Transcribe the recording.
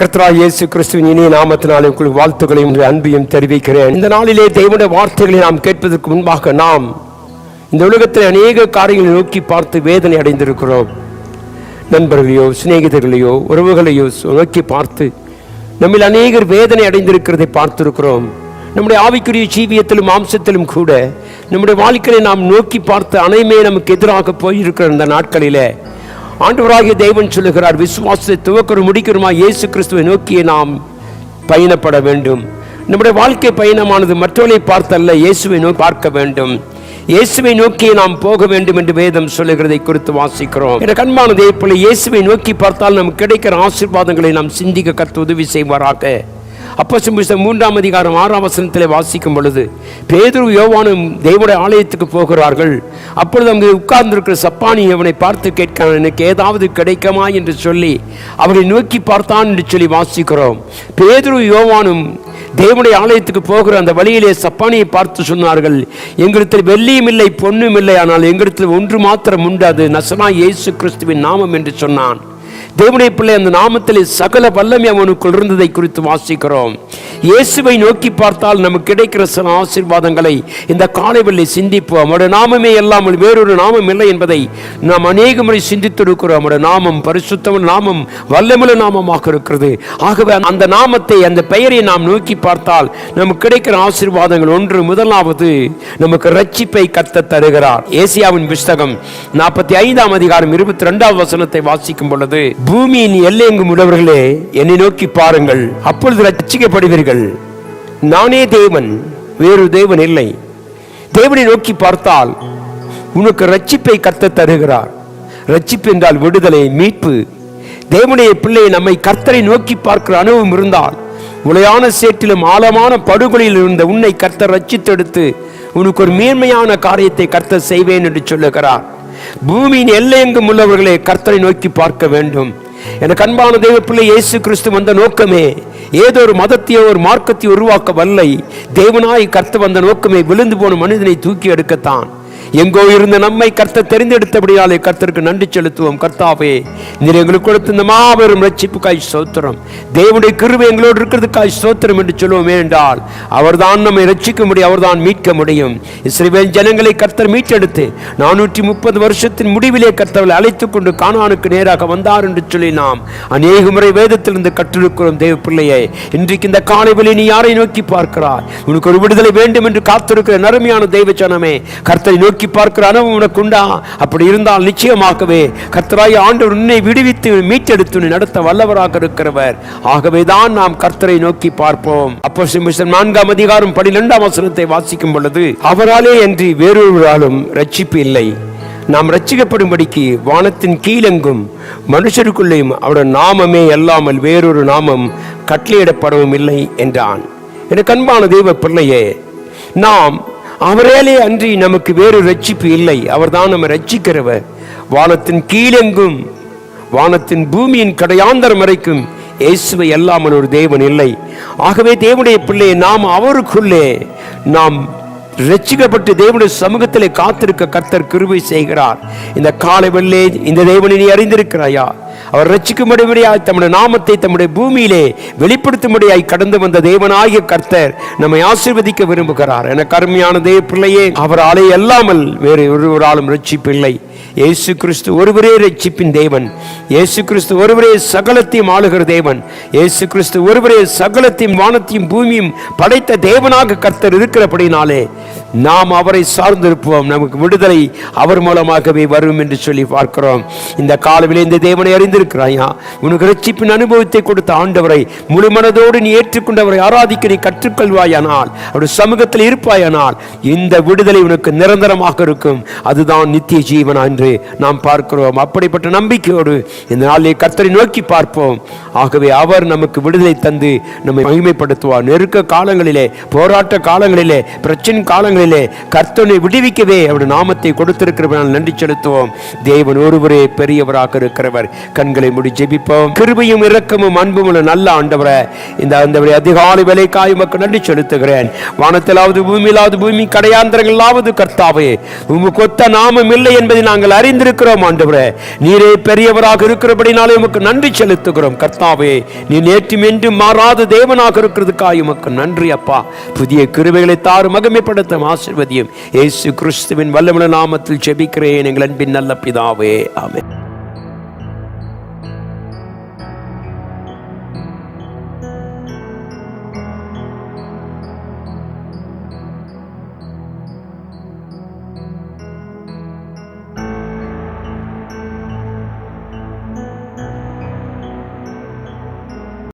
கர்த்தரா இயேசு கிறிஸ்துவின் இனிய நாமத்தினாலே உங்களுக்கு வாழ்த்துக்களையும் அன்பையும் தெரிவிக்கிறேன். இந்த நாளிலே தேவனுடைய வார்த்தைகளை நாம் கேட்பதற்கு முன்பாக நாம் இந்த உலகத்தில் அநேக காரியங்களை நோக்கி பார்த்து வேதனை அடைந்திருக்கிறோம். நண்பர்களையோ சிநேகிதர்களையோ உறவுகளையோ நோக்கி பார்த்து நம்மில் அநேகர் வேதனை அடைந்திருக்கிறதை பார்த்திருக்கிறோம். நம்முடைய ஆவிக்குரிய ஜீவியத்திலும் மாம்சத்திலும் கூட நம்முடைய வாழ்க்கையை நாம் நோக்கி பார்த்து அனைமே நமக்கு எதிராக போயிருக்கிற இந்த நாட்களிலே ஆண்டவராகிய தேவன் சொல்லுகிறார் விசுவாசத்தை துவக்கரும் முடிக்கிறோமா இயேசு கிறிஸ்துவை நோக்கியே நாம் பயணப்பட வேண்டும். நம்முடைய வாழ்க்கை பயணமானது மற்றவர்களை பார்த்தல்ல இயேசுவை நோக்கி பார்க்க வேண்டும். இயேசுவை நோக்கி நாம் போக வேண்டும் என்று வேதம் சொல்லுகிறதை குறித்து வாசிக்கிறோம். என்ற கண்மானதே போல இயேசுவை நோக்கி பார்த்தால் நமக்கு கிடைக்கிற ஆசீர்வாதங்களை நாம் சிந்திக்க கற்று உதவி செய்வாராக. அப்போ மூன்றாம் அதிகாரம் ஆறாம் வசனத்தில் வாசிக்கும் பொழுது பேதுரு யோவானும் தேவனுடைய ஆலயத்துக்கு போகிறார்கள். அப்பொழுது அங்கு உட்கார்ந்திருக்கிற சப்பானி அவனை பார்த்து கேட்கிறான் எனக்கு ஏதாவது கிடைக்குமா? என்று சொல்லி அவனை நோக்கி பார்த்தான் என்று சொல்லி வாசிக்கிறோம். பேதுரு யோவானும் தேவனுடைய ஆலயத்துக்கு போகிற அந்த வழியிலே சப்பானியை பார்த்து சொன்னார்கள் எங்களிடத்தில் வெள்ளியும் இல்லை பொன்னும் இல்லை. ஆனால் எங்களிடத்தில் ஒன்று மாத்திரம் உண்டு அது நசனா இயேசு கிறிஸ்துவின் நாமம் என்று சொன்னான். தேவனுடைய பிள்ளை அந்த நாமத்திலே சகல வல்லமை அவனுக்குள் இருந்ததை குறித்து வாசிக்கிறோம். இயேசுவை நோக்கி பார்த்தால் நமக்கு கிடைக்கிற சில ஆசீர்வாதங்களை இந்த காலை சிந்திப்போம். அவருடைய நாமமே இல்லாமல் வேறொரு நாமம் இல்லை என்பதை நாம் அநேக முறை சிந்தித்திருக்கிறோம். அவருடைய நாமம் பரிசுத்தம் நாமம் வல்லமுள்ள நாமமாக இருக்கிறது. ஆகவே அந்த நாமத்தை அந்த பெயரை நாம் நோக்கி பார்த்தால் நமக்கு கிடைக்கிற ஆசீர்வாதங்கள் ஒன்று முதலாவது நமக்கு ரட்சிப்பை கத்த தருகிறார். ஏசியாவின் புஸ்தகம் நாற்பத்தி ஐந்தாம் அதிகாரம் இருபத்தி ரெண்டாவது வசனத்தை வாசிக்கும் பொழுது பூமியின் எல்லையெங்கும் உள்ளவர்களே என்னை நோக்கி பாருங்கள். அப்பொழுது ரட்சிக்கப்படுவீர்கள் நானே தேவன் வேறு தேவன் இல்லை. தேவனை நோக்கி பார்த்தால் உனக்கு ரட்சிப்பை கத்த தருகிறார். ரட்சிப்பு என்றால் விடுதலை மீட்பு. தேவனுடைய பிள்ளை நம்மை கர்த்தரை நோக்கி பார்க்கிற அனுபவம் இருந்தால் உலையான சேற்றிலும் ஆழமான படுகொலியில் இருந்த உன்னை கர்த்தர் ரட்சித்தெடுத்து உனக்கு ஒரு மேன்மையான காரியத்தை கர்த்தர் செய்வேன் என்று சொல்லுகிறார். பூமியின் எல்லையெங்கும் உள்ளவர்களே கர்த்தரை நோக்கி பார்க்க வேண்டும். எனக்கு அன்பான தெய்வ பிள்ளை இயேசு கிறிஸ்து வந்த நோக்கமே ஏதோ ஒரு மதத்தையோ ஒரு மார்க்கத்தை உருவாக்க வல்லை தேவனாய் கர்த்த வந்த நோக்கமே விழுந்து போன மனிதனை தூக்கி எடுக்கத்தான். எங்கோ இருந்த நம்மை கர்த்த தெரிந்தெடுத்தபடியாலே கர்த்தருக்கு நன்றி செலுத்துவோம். கர்த்தாவே நீர் எங்களுக்கு கொடுத்த இந்த மாபெரும் ரட்சிப்புக்காய் சோத்திரம் தேவனுடைய கிருபை எங்களோடு இருக்கிறதுக்காய் சோத்திரம் என்று சொல்லுவோம். என்றால் அவர்தான் நம்மை ரட்சிக்க முடியும் அவர்தான் மீட்க முடியும். இஸ்ரேல் ஜனங்களை கர்த்தர் மீட்டெடுத்து நானூற்றி முப்பது வருஷத்தின் முடிவிலே கர்த்தர்களை அழைத்துக் கொண்டு காணானுக்கு நேராக வந்தார் என்று சொல்லி நாம் அநேக முறை வேதத்திலிருந்து கற்றிருக்கிறோம் தேவ பிள்ளையை இன்றைக்கு இந்த காலை நீ யாரை நோக்கி பார்க்கிறாய்? உனக்கு ஒரு விடுதலை வேண்டும் என்று காத்திருக்கிற நறுமையான தெய்வ ஜனமே கர்த்தரை நோக்கி பார்க்கிற அனுபவம் உனக்கு உண்டா? அப்படி இருந்தால் நிச்சயமாகவே கர்த்தராய் ஆண்டவர் உன்னை விடுவித்து மீட்டெடுத்து நடத்த வல்லவராக இருக்கிறவர். ஆகவே தான் நாம் கர்த்தரை நோக்கி பார்ப்போம். அப்போ சிம்பிசன் நான்காம் அதிகாரம் பனிரெண்டாம் வசனத்தை வாசிக்கும் பொழுது அவராலே அன்றி வேறொருவராலும் ரட்சிப்பு இல்லை. நாம் ரட்சிக்கப்படும்படிக்கு வானத்தின் கீழெங்கும் மனுஷருக்குள்ளேயும் அவருடைய நாமமே அல்லாமல் வேறொரு நாமம் கட்டளையிடப்படவும் இல்லை என்றான். எனக்கு அன்பான தெய்வ பிள்ளையே நாம் அவரேலே அன்றி நமக்கு வேறு ரட்சிப்பு இல்லை. அவர்தான் நம்ம ரட்சிக்கிறவர் வானத்தின் கீழெங்கும் வானத்தின் பூமியின் கடையாந்தரம் வரைக்கும் இயேசுவை அல்லாமல் ஒரு தேவன் இல்லை. ஆகவே தேவனுடைய பிள்ளை நாம் அவருக்குள்ளே நாம் ரட்சிக்கப்பட்டு தேவனுடைய சமூகத்திலே காத்திருக்க கர்த்தர் கிருபை செய்கிறார். இந்த காலை வெள்ளே இந்த தேவனை நீ அறிந்திருக்கிறாயா? அவர் ரட்சிக்கும்படியாய் தம்முடைய நாமத்தை தம்முடைய பூமியிலே வெளிப்படுத்தும்படியாய் கடந்து வந்த தேவனாகிய கர்த்தர் நம்மை ஆசீர்வதிக்க விரும்புகிறார். என கருமையான தேவ பிள்ளையே அவராலே அல்லாமல் வேறு ஒருவராலும் ரட்சிப்பில்லை இயேசு கிறிஸ்து ஒருவரே ரட்சிப்பின் தேவன். இயேசு கிறிஸ்து ஒருவரே சகலத்தையும் ஆளுகிற தேவன். இயேசு கிறிஸ்து ஒருவரே சகலத்தையும் வானத்தையும் பூமியும் படைத்த தேவனாக கர்த்தர் இருக்கிறபடினாலே நாம் அவரை சார்ந்திருப்போம். நமக்கு விடுதலை அவர் மூலமாகவே வரும் என்று சொல்லி பார்க்கிறோம். இந்த காலவில் இந்த தேவனை அறிந்திருக்கிறாயா உனக்கு ரட்சிப்பின் அனுபவத்தை கொடுத்த ஆண்டவரை முழு மனதோடு நீ ஏற்றுக்கொண்டவரை ஆராதிக்க நீ கற்றுக்கொள்வாயானால் அவருடைய சமூகத்தில் இருப்பாயானால் இந்த விடுதலை உனக்கு நிரந்தரமாக இருக்கும். அதுதான் நித்திய ஜீவனா என்று நாம் பார்க்கிறோம். அப்படிப்பட்ட நம்பிக்கையோடு இந்த நாளிலே கர்த்தரை நோக்கி பார்ப்போம். ஆகவே அவர் நமக்கு விடுதலை தந்து நம்மை மகிமைப்படுத்துவார். நெருக்க காலங்களிலே போராட்ட காலங்களிலே பிரச்சனை காலங்கள் கரங்களிலே கர்த்தனை விடுவிக்கவே அவருடைய நாமத்தை கொடுத்திருக்கிறவனால் நன்றி செலுத்துவோம். தேவன் ஒருவரே பெரியவராக இருக்கிறவர். கண்களை முடி ஜெபிப்போம். கிருபையும் இரக்கமும் அன்பும் உள்ள நல்ல ஆண்டவரே இந்த ஆண்டவரை அதிகாலை வேலைக்காய் உமக்கு நன்றி செலுத்துகிறேன். வானத்திலாவது பூமியிலாவது பூமி கடையாந்திரங்களாவது கர்த்தாவே உமக்கு ஒத்த நாமம் இல்லை என்பதை நாங்கள் அறிந்திருக்கிறோம் ஆண்டவரே. நீரே பெரியவராக இருக்கிறபடினாலே உமக்கு நன்றி செலுத்துகிறோம். கர்த்தாவே நீ நேற்றும் என்றும் மாறாத தேவனாக இருக்கிறதுக்காய் உமக்கு நன்றி அப்பா. புதிய கிருபைகளை தாறு மகிமைப்படுத்தும் ஆசிர்வதியும் இயேசு கிறிஸ்துவின் வல்லமுள்ள நாமத்தில் ஜெபிக்கிறேன் எங்கள் அன்பின் நல்ல பிதாவே. ஆமென்.